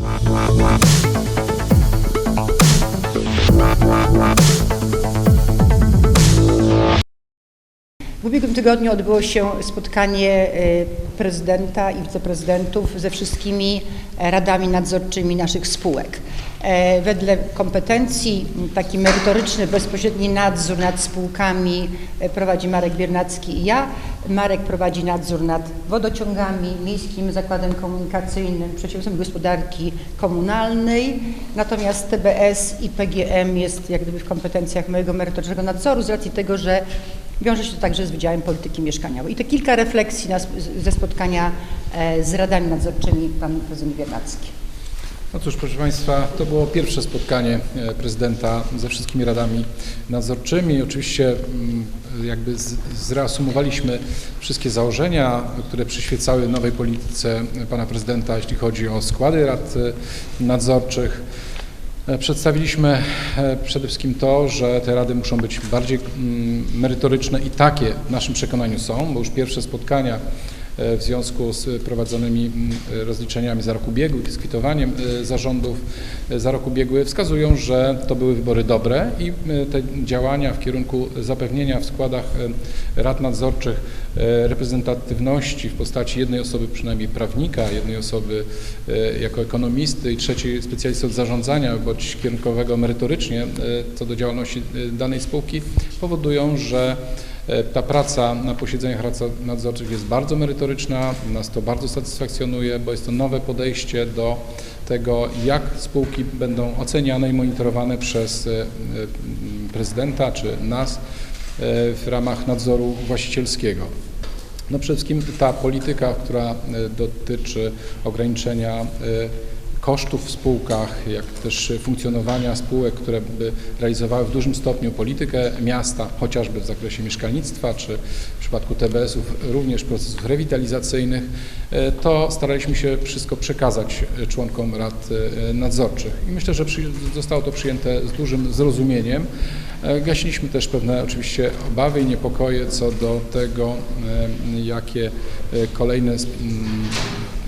Thank you. W ubiegłym tygodniu odbyło się spotkanie y, prezydenta i wiceprezydentów ze wszystkimi e, radami nadzorczymi naszych spółek. E, Wedle kompetencji taki merytoryczny, bezpośredni nadzór nad spółkami e, prowadzi Marek Biernacki i ja. Marek prowadzi nadzór nad wodociągami, Miejskim Zakładem Komunikacyjnym, Przedsiębiorstwem Gospodarki Komunalnej. Natomiast TBS i PGM jest jak gdyby w kompetencjach mojego merytorycznego nadzoru z racji tego, że Wiąże się to także z Wydziałem Polityki Mieszkaniowej. I te kilka refleksji na, ze spotkania e, z radami nadzorczymi pan prezydent Biernacki. No cóż, proszę Państwa, to było pierwsze spotkanie e, prezydenta ze wszystkimi radami nadzorczymi. Oczywiście mm, jakby zreasumowaliśmy wszystkie założenia, które przyświecały nowej polityce pana prezydenta, jeśli chodzi o składy rad e, nadzorczych. E, Przedstawiliśmy e, przede wszystkim to, że te rady muszą być bardziej mm, merytoryczne i takie w naszym przekonaniu są, bo już pierwsze spotkania w związku z prowadzonymi mm, rozliczeniami za rok ubiegły, dyskwitowaniem e, zarządów e, za rok ubiegły wskazują, że to były wybory dobre i e, te działania w kierunku zapewnienia w składach e, rad nadzorczych e, reprezentatywności w postaci jednej osoby przynajmniej prawnika, jednej osoby e, jako ekonomisty i trzeciej specjalisty od zarządzania bądź kierunkowego merytorycznie e, co do działalności e, danej spółki powodują, że e, ta praca na posiedzeniach rad nadzorczych jest bardzo merytoryczna, nas to bardzo satysfakcjonuje, bo jest to nowe podejście do tego, jak spółki będą oceniane i monitorowane przez e, e, prezydenta czy nas e, w ramach nadzoru właścicielskiego. No przede wszystkim ta polityka, która e, dotyczy ograniczenia e, kosztów w spółkach, jak też funkcjonowania spółek, które by realizowały w dużym stopniu politykę miasta, chociażby w zakresie mieszkalnictwa, czy w przypadku TBS-ów również procesów rewitalizacyjnych, e, to staraliśmy się wszystko przekazać członkom rad e, nadzorczych. I myślę, że zostało to przyjęte z dużym zrozumieniem. E, Gasiliśmy też pewne oczywiście obawy i niepokoje co do tego, jakie kolejne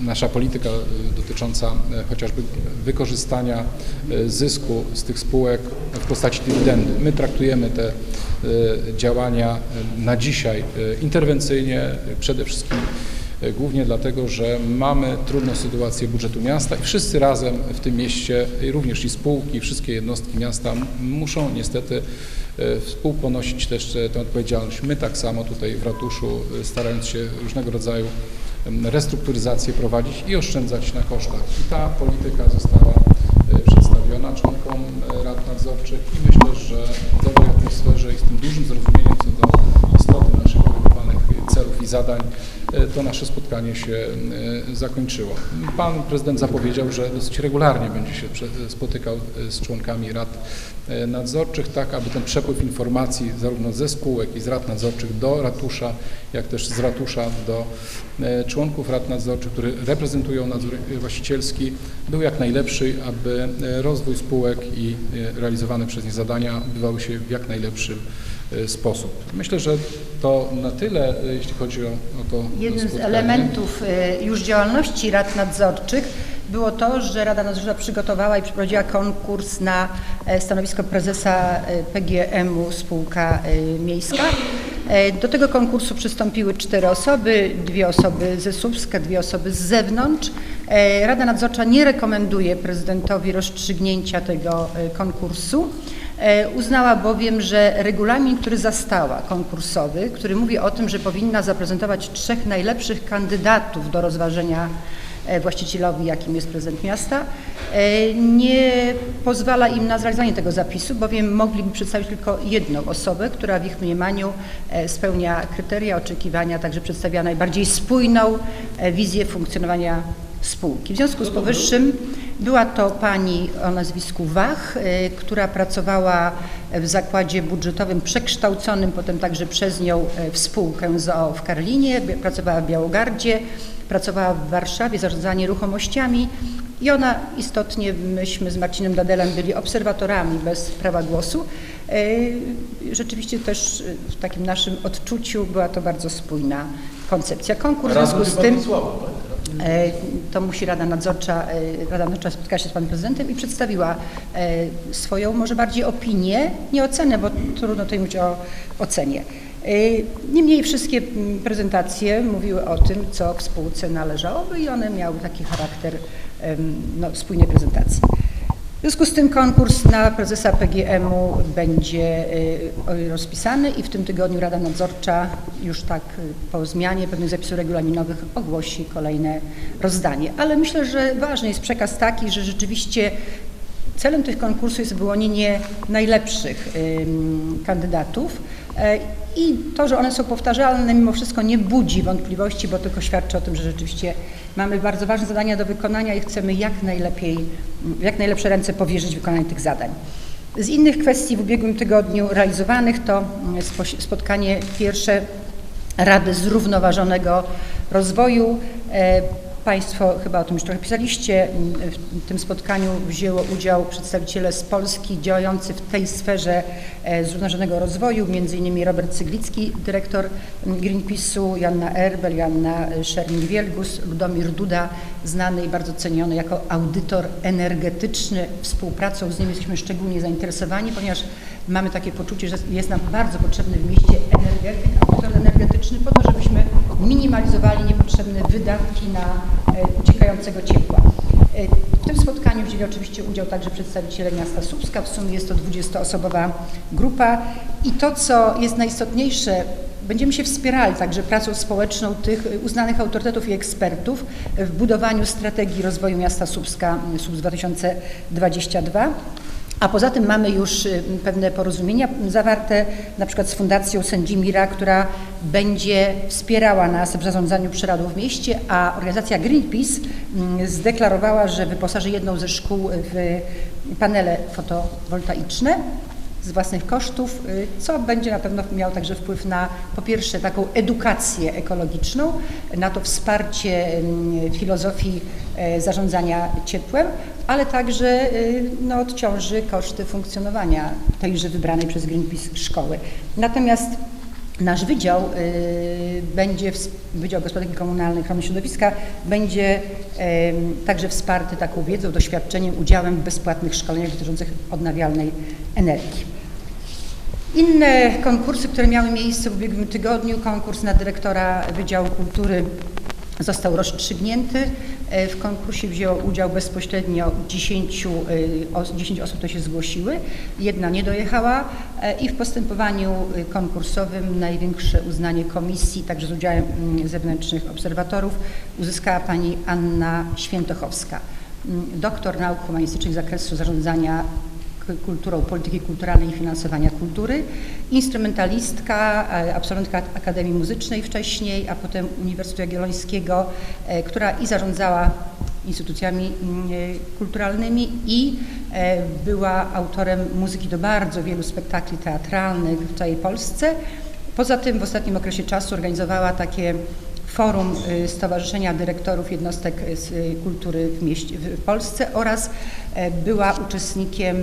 nasza polityka e, dotycząca e, chociażby wykorzystania e, zysku z tych spółek w postaci dywidendy. My traktujemy te działania na dzisiaj interwencyjnie, przede wszystkim głównie dlatego, że mamy trudną sytuację budżetu miasta i wszyscy razem w tym mieście, również i spółki, wszystkie jednostki miasta muszą niestety współponosić też tę odpowiedzialność. My tak samo tutaj w ratuszu, starając się różnego rodzaju restrukturyzację prowadzić i oszczędzać na kosztach. I ta polityka została e, przedstawiona członkom e, rad nadzorczych i myślę, że w dobrej atmosferze i z tym dużym zrozumieniem co do celów i zadań e, to nasze spotkanie się e, zakończyło. Pan prezydent zapowiedział, że dosyć regularnie będzie się spotykał e, z członkami rad nadzorczych, tak aby ten przepływ informacji zarówno ze spółek i z rad nadzorczych do ratusza, jak też z ratusza do członków rad nadzorczych, którzy reprezentują nadzór właścicielski, był jak najlepszy, aby rozwój spółek i realizowane przez nie zadania odbywały się w jak najlepszym sposób. Myślę, że to na tyle, e, jeśli chodzi o, o to Jednym z spotkanie. elementów y, już działalności rad nadzorczych było to, że Rada Nadzorcza przygotowała i przeprowadziła konkurs na e, stanowisko prezesa e, PGM-u Spółka e, Miejska. Do tego konkursu przystąpiły cztery osoby, dwie osoby ze Słupska, dwie osoby z zewnątrz. Rada Nadzorcza nie rekomenduje prezydentowi rozstrzygnięcia tego konkursu. E, Uznała bowiem, że regulamin, który zastała, konkursowy, który mówi o tym, że powinna zaprezentować trzech najlepszych kandydatów do rozważenia e, właścicielowi, jakim jest prezydent miasta, e, nie pozwala im na zrealizowanie tego zapisu, bowiem mogliby przedstawić tylko jedną osobę, która w ich mniemaniu spełnia kryteria, oczekiwania, także przedstawia najbardziej spójną wizję funkcjonowania spółki. W związku z powyższym była to pani o nazwisku Wach, y, która pracowała w zakładzie budżetowym przekształconym potem także przez nią y, w spółkę ZOO w Karlinie, pracowała w Białogardzie, pracowała w Warszawie, zarządzanie nieruchomościami i ona istotnie, myśmy z Marcinem Dadelem byli obserwatorami bez prawa głosu. Y, Rzeczywiście też w takim naszym odczuciu była to bardzo spójna koncepcja. Konkurs w związku z tym... e, to musi Rada Nadzorcza, e, Rada Nadzorcza spotkała się z Panem Prezydentem i przedstawiła e, swoją może bardziej opinię, nie ocenę, bo trudno tutaj mówić o ocenie. E, Niemniej wszystkie prezentacje mówiły o tym, co w spółce należałoby i one miały taki charakter no, spójnej prezentacji. W związku z tym konkurs na prezesa PGM-u będzie y, rozpisany i w tym tygodniu Rada Nadzorcza już tak y, po zmianie pewnych zapisów regulaminowych ogłosi kolejne rozdanie. Ale myślę, że ważny jest przekaz taki, że rzeczywiście celem tych konkursów jest wyłonienie najlepszych kandydatów. E, I to, że one są powtarzalne, mimo wszystko nie budzi wątpliwości, bo tylko świadczy o tym, że rzeczywiście mamy bardzo ważne zadania do wykonania i chcemy jak najlepiej, jak najlepsze ręce powierzyć wykonanie tych zadań. Z innych kwestii w ubiegłym tygodniu realizowanych to spo- spotkanie pierwsze Rady Zrównoważonego Rozwoju. E, Państwo chyba o tym już trochę pisaliście. W tym spotkaniu wzięło udział przedstawiciele z Polski działający w tej sferze e, zrównoważonego rozwoju, innymi Robert Cyglicki, dyrektor Greenpeace'u, Janna Erbel, Janna Szernik-Wielgus, Ludomir Duda, znany i bardzo ceniony jako audytor energetyczny. Współpracą z nim jesteśmy szczególnie zainteresowani, ponieważ mamy takie poczucie, że jest nam bardzo potrzebny w mieście energetyk, audytor energetyczny po to, żebyśmy minimalizowali niepotrzebne wydatki na e, uciekającego ciepła. E, W tym spotkaniu wzięli oczywiście udział także przedstawiciele miasta Słupska, w sumie jest to 20-osobowa grupa i to, co jest najistotniejsze, Będziemy się wspierali także pracą społeczną tych uznanych autorytetów i ekspertów w budowaniu strategii rozwoju miasta Słupska Słupsk 2022. A poza tym mamy już y, pewne porozumienia zawarte na przykład z Fundacją Sędzimira, która będzie wspierała nas w zarządzaniu przyrodą w mieście, a organizacja Greenpeace mm, zdeklarowała, że wyposaży jedną ze szkół w panele fotowoltaiczne z własnych kosztów, y, co będzie na pewno miało także wpływ na po pierwsze taką edukację ekologiczną, na to wsparcie mm, filozofii zarządzania ciepłem, ale także y, no, odciąży koszty funkcjonowania tejże wybranej przez Greenpeace szkoły. Natomiast Nasz wydział y, będzie, Wydział Gospodarki Komunalnej Ochrony Środowiska będzie także wsparty taką wiedzą, doświadczeniem, udziałem w bezpłatnych szkoleniach dotyczących odnawialnej energii. Inne konkursy, które miały miejsce w ubiegłym tygodniu, konkurs na dyrektora Wydziału Kultury został rozstrzygnięty. E, W konkursie wzięło udział bezpośrednio 10, e, os- 10 osób, które się zgłosiły. Jedna nie dojechała e, i w postępowaniu e, konkursowym największe uznanie komisji, także z udziałem mm, zewnętrznych obserwatorów, uzyskała pani Anna Świętochowska, mm, doktor nauk humanistycznych z zakresu zarządzania kulturą, polityki kulturalnej i finansowania kultury, instrumentalistka, e, absolwentka Akademii Muzycznej wcześniej, a potem Uniwersytetu Jagiellońskiego, e, która i zarządzała instytucjami mm, e, kulturalnymi i była autorem muzyki do bardzo wielu spektakli teatralnych w całej Polsce. Poza tym w ostatnim okresie czasu organizowała takie forum y, Stowarzyszenia Dyrektorów Jednostek y, y, Kultury w, mieście, w Polsce oraz e, była uczestnikiem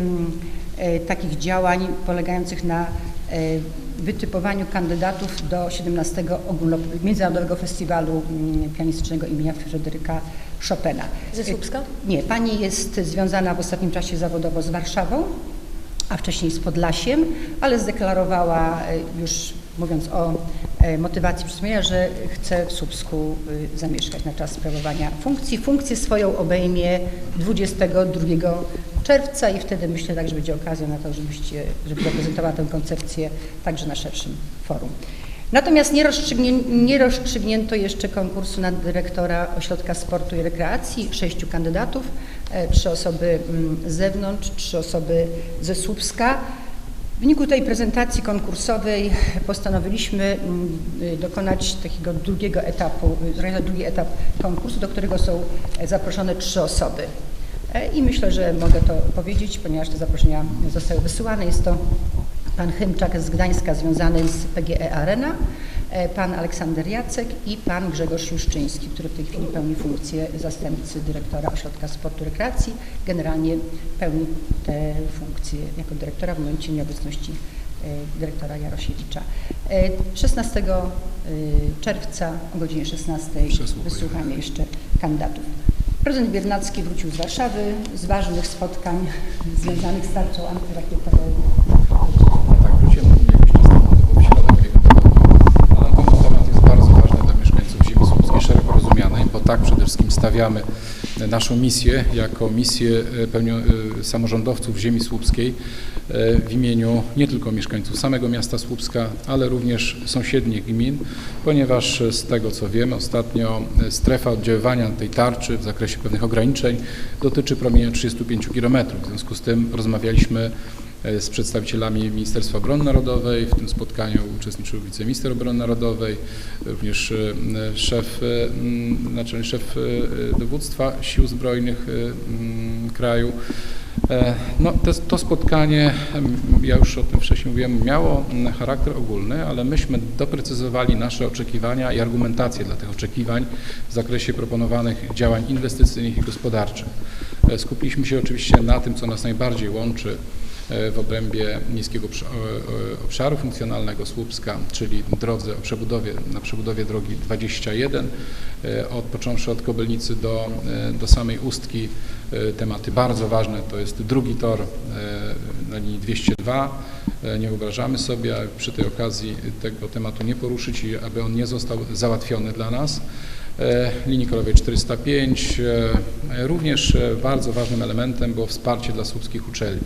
e, takich działań polegających na e, wytypowaniu kandydatów do 17 ogólno, Międzynarodowego Festiwalu mm, Pianistycznego imienia Fryderyka Chopina. Ze Słupska? Nie, pani jest związana w ostatnim czasie zawodowo z Warszawą, a wcześniej z Podlasiem, ale zdeklarowała już mówiąc o motywacji przysłuchania, że chce w Słupsku y, zamieszkać na czas sprawowania funkcji. Funkcję swoją obejmie 22 czerwca i wtedy myślę tak, że będzie okazja na to, żebyście, żeby zaprezentowała tę koncepcję także na szerszym forum. Natomiast nie, nie rozstrzygnięto jeszcze konkursu na dyrektora Ośrodka Sportu i Rekreacji. Sześciu kandydatów, e, trzy osoby mm, z zewnątrz, trzy osoby ze Słupska. W wyniku tej prezentacji konkursowej postanowiliśmy mm, y, dokonać takiego drugiego etapu, y, drugi etap konkursu, do którego są zaproszone trzy osoby. E, I myślę, że mogę to powiedzieć, ponieważ te zaproszenia zostały wysyłane. Jest to pan Chymczak z Gdańska związany z PGE Arena, pan Aleksander Jacek i pan Grzegorz Juszczyński, który w tej chwili pełni funkcję zastępcy dyrektora Ośrodka Sportu i Rekreacji. Generalnie pełni tę funkcję jako dyrektora w momencie nieobecności e, dyrektora Jarosiewicza. E, 16 e, czerwca o godzinie 16 Przesłuchujemy. wysłuchamy jeszcze kandydatów. Prezydent Biernacki wrócił z Warszawy z ważnych spotkań związanych z tarczą antyrakietową. Tak, wróciłem jakiś czas temu do Środowiego tematu, ale ten temat jest bardzo ważny dla mieszkańców ziemi słupskiej, szeroko rozumianej, bo tak przede wszystkim stawiamy naszą misję jako misję e, e, samorządowców ziemi słupskiej e, w imieniu nie tylko mieszkańców samego miasta Słupska, ale również sąsiednich gmin, ponieważ z tego co wiemy ostatnio strefa oddziaływania tej tarczy w zakresie pewnych ograniczeń dotyczy promienia 35 km. W związku z tym rozmawialiśmy z przedstawicielami Ministerstwa Obrony Narodowej. W tym spotkaniu uczestniczył wiceminister obrony narodowej, również e, szef, e, naczelny szef e, dowództwa Sił Zbrojnych e, kraju. E, No, to, to spotkanie, ja już o tym wcześniej mówiłem, miało charakter ogólny, ale myśmy doprecyzowali nasze oczekiwania i argumentację dla tych oczekiwań w zakresie proponowanych działań inwestycyjnych i gospodarczych. E, Skupiliśmy się oczywiście na tym, co nas najbardziej łączy e, w obrębie niskiego e, e, obszaru funkcjonalnego Słupska, czyli drodze o przebudowie, na przebudowie drogi 21, e, od, począwszy od Kobylnicy do, e, do samej Ustki. E, Tematy bardzo ważne to jest drugi tor e, na linii 202. E, Nie wyobrażamy sobie przy tej okazji tego tematu nie poruszyć i aby on nie został załatwiony dla nas e, linii kolejowej 405. e, Również e, bardzo ważnym elementem było wsparcie dla słupskich uczelni.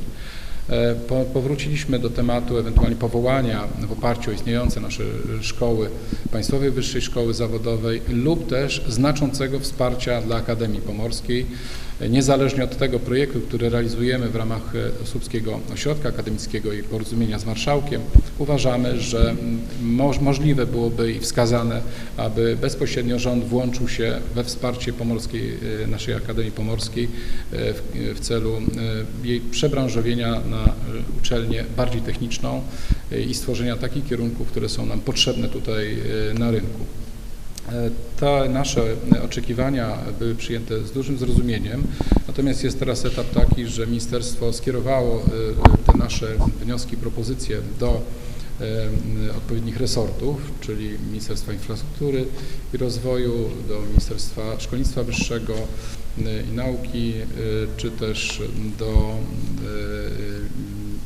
E, Po, powróciliśmy do tematu ewentualnie powołania w oparciu o istniejące nasze szkoły, Państwowej Wyższej Szkoły Zawodowej lub też znaczącego wsparcia dla Akademii Pomorskiej. Niezależnie od tego projektu, który realizujemy w ramach e, Słupskiego Ośrodka Akademickiego i porozumienia z Marszałkiem, uważamy, że mm, moż, możliwe byłoby i wskazane, aby bezpośrednio rząd włączył się we wsparcie pomorskiej, e, naszej Akademii Pomorskiej e, w, w celu jej przebranżowienia na uczelnię bardziej techniczną i stworzenia takich kierunków, które są nam potrzebne tutaj na rynku. Te nasze oczekiwania były przyjęte z dużym zrozumieniem, natomiast jest teraz etap taki, że ministerstwo skierowało e, te nasze wnioski, propozycje do e, odpowiednich resortów, czyli Ministerstwa Infrastruktury i Rozwoju, do Ministerstwa Szkolnictwa Wyższego i Nauki, e, czy też do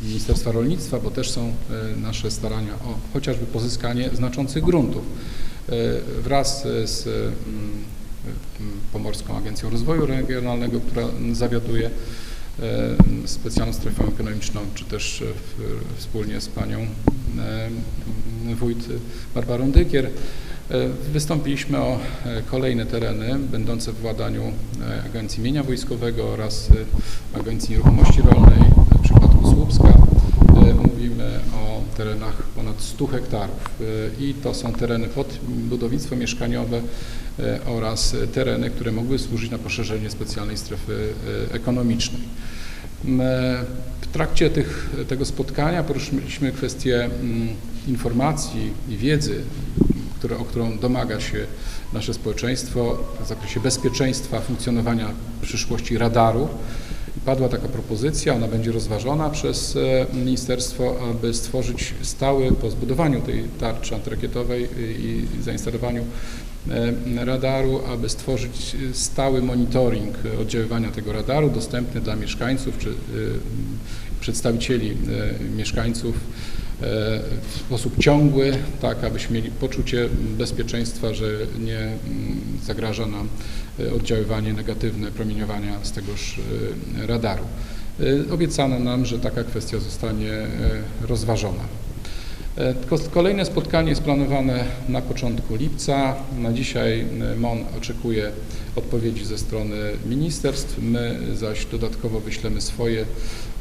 Ministerstwa Rolnictwa, bo też są nasze starania o chociażby pozyskanie znaczących gruntów. E, Wraz z mm, mm, Pomorską Agencją Rozwoju Regionalnego, która zawiaduje e, specjalną strefą ekonomiczną, czy też e, wspólnie z panią e, wójt Barbarą Dykier. E, Wystąpiliśmy o e, kolejne tereny będące w władaniu e, Agencji Mienia Wojskowego oraz e, Agencji Nieruchomości Rolnej w przypadku Słupska. E, Mówimy o terenach ponad 100 hektarów e, i to są tereny pod budownictwo mieszkaniowe e, oraz tereny, które mogły służyć na poszerzenie specjalnej strefy ekonomicznej. M, e, W trakcie tych, tego spotkania poruszyliśmy kwestię mm, informacji i wiedzy, które, o którą domaga się nasze społeczeństwo w zakresie bezpieczeństwa funkcjonowania w przyszłości radaru. Padła taka propozycja, ona będzie rozważona przez e, ministerstwo, aby stworzyć stały po zbudowaniu tej tarczy antyrakietowej i i zainstalowaniu e, radaru, aby stworzyć e, stały monitoring e, oddziaływania tego radaru dostępny dla mieszkańców czy e, przedstawicieli e, mieszkańców e, w sposób ciągły, tak abyśmy mieli poczucie bezpieczeństwa, że nie mm, zagraża nam e, oddziaływanie negatywne promieniowania z tegoż e, radaru. E, Obiecano nam, że taka kwestia zostanie rozważona. E, ko- Kolejne spotkanie jest planowane na początku lipca. Na dzisiaj e, MON oczekuje odpowiedzi ze strony ministerstw. My zaś dodatkowo wyślemy swoje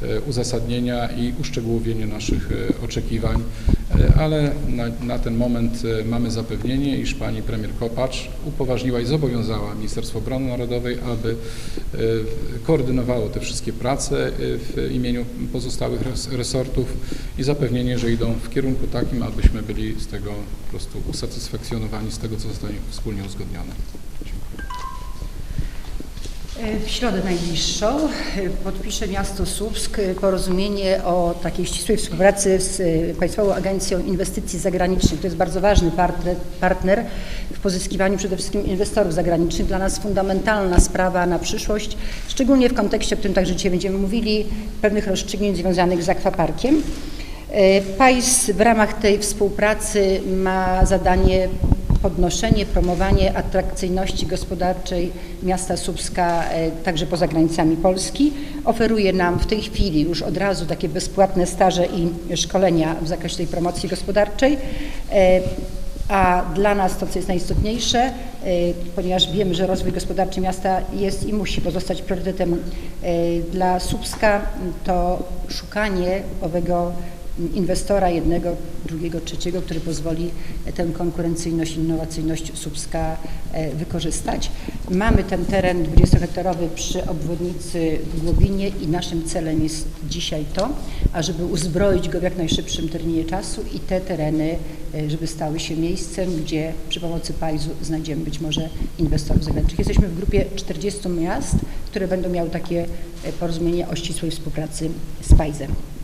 e, uzasadnienia i uszczegółowienie naszych oczekiwań, ale na, na ten moment e, mamy zapewnienie, iż pani premier Kopacz upoważniła i zobowiązała Ministerstwo Obrony Narodowej, aby e, koordynowało te wszystkie prace e, w imieniu pozostałych res- resortów i zapewnienie, że idą w kierunku takim, abyśmy byli z tego po prostu usatysfakcjonowani z tego, co zostanie wspólnie uzgodnione. Dziękuję. W środę najbliższą e, podpisze miasto Słupsk e, porozumienie o takiej ścisłej współpracy z e, Państwową Agencją Inwestycji Zagranicznych. To jest bardzo ważny partner, w pozyskiwaniu przede wszystkim inwestorów zagranicznych. Dla nas fundamentalna sprawa na przyszłość, szczególnie w kontekście, o którym także dzisiaj będziemy mówili, pewnych rozstrzygnięć związanych z akwaparkiem. E, PAIS w ramach tej współpracy ma zadanie podnoszenie, promowanie atrakcyjności gospodarczej miasta Słupska e, także poza granicami Polski. Oferuje nam w tej chwili już od razu takie bezpłatne staże i szkolenia w zakresie tej promocji gospodarczej. E, A dla nas to, co jest najistotniejsze, e, ponieważ wiemy, że rozwój gospodarczy miasta jest i musi pozostać priorytetem dla Słupska, to szukanie owego inwestora jednego, drugiego, trzeciego, który pozwoli tę konkurencyjność, innowacyjność Słupska e, wykorzystać. Mamy ten teren 20-hektarowy przy obwodnicy w Głobinie i naszym celem jest dzisiaj to, ażeby uzbroić go w jak najszybszym terminie czasu i te tereny, e, żeby stały się miejscem, gdzie przy pomocy PAIZ-u znajdziemy być może inwestorów zagranicznych. Jesteśmy w grupie 40 miast, które będą miały takie e, porozumienie o ścisłej współpracy z PAIZ-em.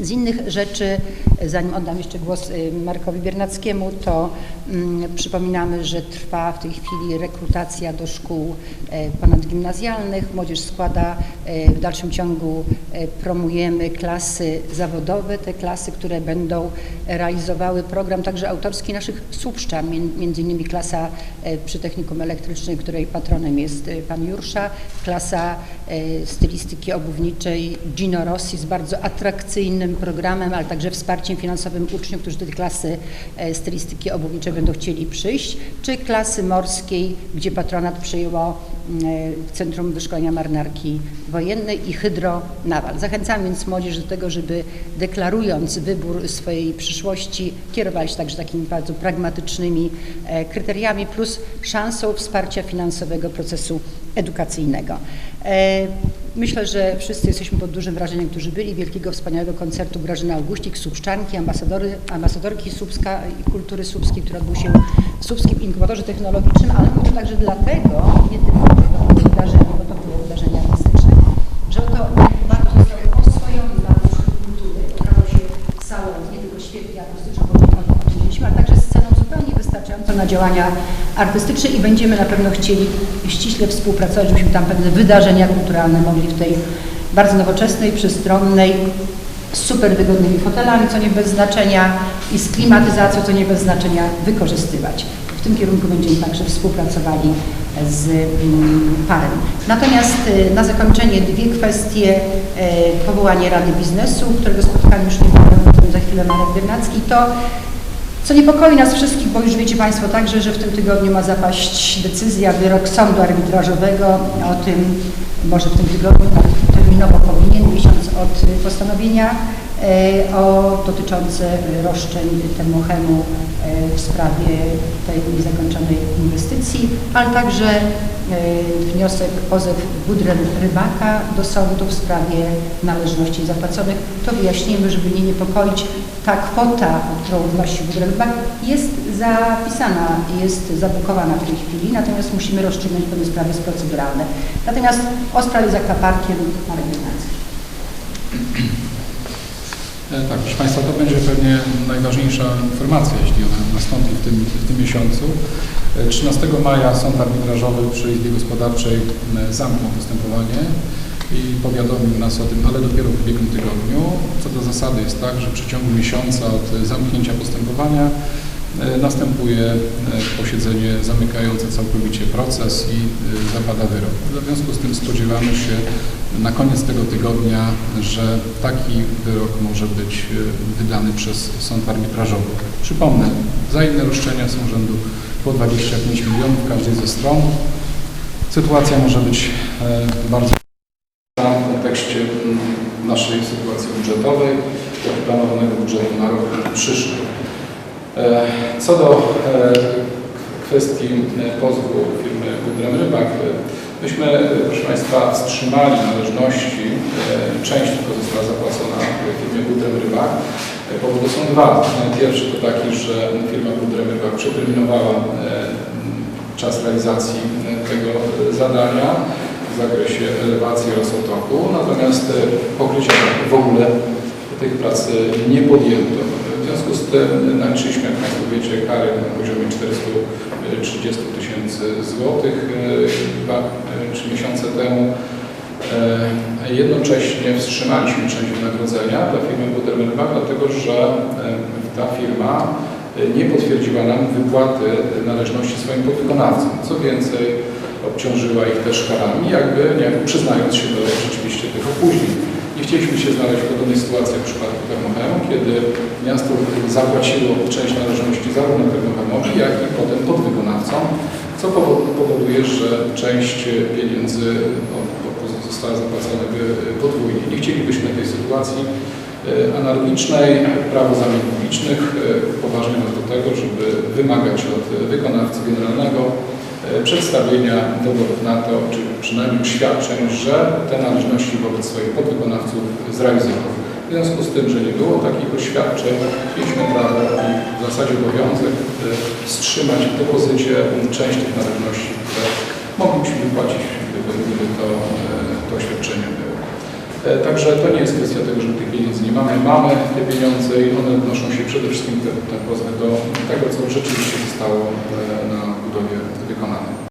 Z innych rzeczy, zanim oddam jeszcze głos y, Markowi Biernackiemu, to mm, przypominamy, że trwa w tej chwili rekrutacja do szkół e, ponadgimnazjalnych. Młodzież składa, e, w dalszym ciągu e, promujemy klasy zawodowe, te klasy, które będą realizowały program także autorski naszych słupszczan, między innymi klasa e, przy Technikum Elektrycznym, której patronem jest e, pan Jursza, klasa e, stylistyki obuwniczej Gino Rossi z bardzo atrakcyjnym programem, ale także wsparciem finansowym uczniów, którzy do tej klasy e, stylistyki obuwniczej będą chcieli przyjść, czy klasy morskiej, gdzie patronat przyjęło mm, e, Centrum Wyszkolenia Marynarki Wojennej i Hydro Nawal. Zachęcamy więc młodzież do tego, żeby deklarując wybór swojej przyszłości, kierowali się także takimi bardzo pragmatycznymi e, kryteriami, plus szansą wsparcia finansowego procesu edukacyjnego. Myślę, że wszyscy jesteśmy pod dużym wrażeniem, którzy byli. Wielkiego, wspaniałego koncertu Grażyny Augustik, Słupszczanki, ambasadory, ambasadorki Słupska i kultury słupskiej, który odbył się w Inkubatorze Technologicznym, ale to także dlatego, nie tylko to było wydarzenie, bo to było wydarzenie artystyczne, że oto inkubator został oswojony dla uczniów kultury. Okazał się salą nie tylko świetnie akustyczną, bo o tym powiedzieliśmy, ale także sceną zupełnie wystarczającą na działania artystyczne i będziemy na pewno chcieli ściśle współpracować, żebyśmy tam pewne wydarzenia kulturalne mogli w tej bardzo nowoczesnej, przestronnej, z super wygodnymi fotelami, co nie bez znaczenia i z klimatyzacją, co nie bez znaczenia wykorzystywać. W tym kierunku będziemy także współpracowali z mm, parem. Natomiast y, na zakończenie dwie kwestie. y, Powołanie Rady Biznesu, którego spotkanie już niebawem, o którym za chwilę Marek Biernacki, to co niepokoi nas wszystkich, bo już wiecie Państwo także, że w tym tygodniu ma zapaść decyzja, wyrok sądu arbitrażowego o tym, może w tym tygodniu, tak terminowo powinien, miesiąc od postanowienia, o dotyczące roszczeń Termochemu e, w sprawie tej niezakończonej inwestycji, ale także e, wniosek, pozew Budren Rybaka do sądu w sprawie należności zapłaconych. To wyjaśnijmy, żeby nie niepokoić. Ta kwota, którą wnosi Budren Rybak jest zapisana, jest zabukowana w tej chwili, natomiast musimy rozstrzygnąć pewne sprawy proceduralne. Natomiast o sprawie z akwaparkiem Biernacki. E, Tak, proszę Państwa, to będzie pewnie najważniejsza informacja, jeśli ona nastąpi w tym, w tym miesiącu. E, 13 maja Sąd Arbitrażowy przy Izbie Gospodarczej e, zamknął postępowanie i powiadomił nas o tym, ale dopiero w ubiegłym tygodniu. Co do zasady jest tak, że w przeciągu miesiąca od zamknięcia postępowania e, następuje e, posiedzenie zamykające całkowicie proces i e, zapada wyrok. W związku z tym spodziewamy się na koniec tego tygodnia, że taki wyrok może być e, wydany przez sąd arbitrażowy. Przypomnę, za inne roszczenia są rzędu po 25 milionów każdej ze stron. Sytuacja może być e, bardzo w kontekście mm, naszej sytuacji budżetowej, planowanego budżetu na rok przyszły. E, Co do e, kwestii e, pozwu firmy Budrem Rybak, myśmy, proszę Państwa, wstrzymali należności. Część tylko została zapłacona firmie Budrem Rybak. Powody są dwa. Pierwszy to taki, że firma Budrem Rybak przeterminowała czas realizacji tego zadania. w zakresie elewacji oraz otoku, natomiast pokrycia w ogóle tych prac nie podjęto. Związku z tym naliczyliśmy, jak Państwo wiecie, kary na poziomie 430 tysięcy złotych e, dwa e, trzy miesiące temu. E, Jednocześnie wstrzymaliśmy część wynagrodzenia dla firmy Budermenbach, dlatego że e, ta firma e, nie potwierdziła nam wypłaty należności swoim podwykonawcom. Co więcej, obciążyła ich też karami, jakby niejako przyznając się do rzeczywiście tych opóźnień. Nie chcieliśmy się znaleźć w podobnej sytuacji jak w przypadku Termochemu, kiedy miasto zapłaciło część należności zarówno Termochemowi, jak i potem podwykonawcom, co powo- powoduje, że część pieniędzy została zapłacona podwójnie. Nie chcielibyśmy tej sytuacji e, analogicznej. Prawo zamian publicznych e, poważnie nas do tego, żeby wymagać od wykonawcy generalnego e, przedstawienia dowodów na to, czy przynajmniej oświadczeń, że te należności wobec swoich podwykonawców zrealizował. W związku z tym, że nie było takich oświadczeń, mieliśmy prawo i w zasadzie obowiązek e, wstrzymać w depozycie część tych należności, które moglibyśmy wypłacić, gdyby, to, e, to oświadczenie. E, Także to nie jest kwestia tego, że tych pieniędzy nie mamy. Mamy te pieniądze i one odnoszą się przede wszystkim te, te do tego, co rzeczywiście zostało e, na budowie wykonane.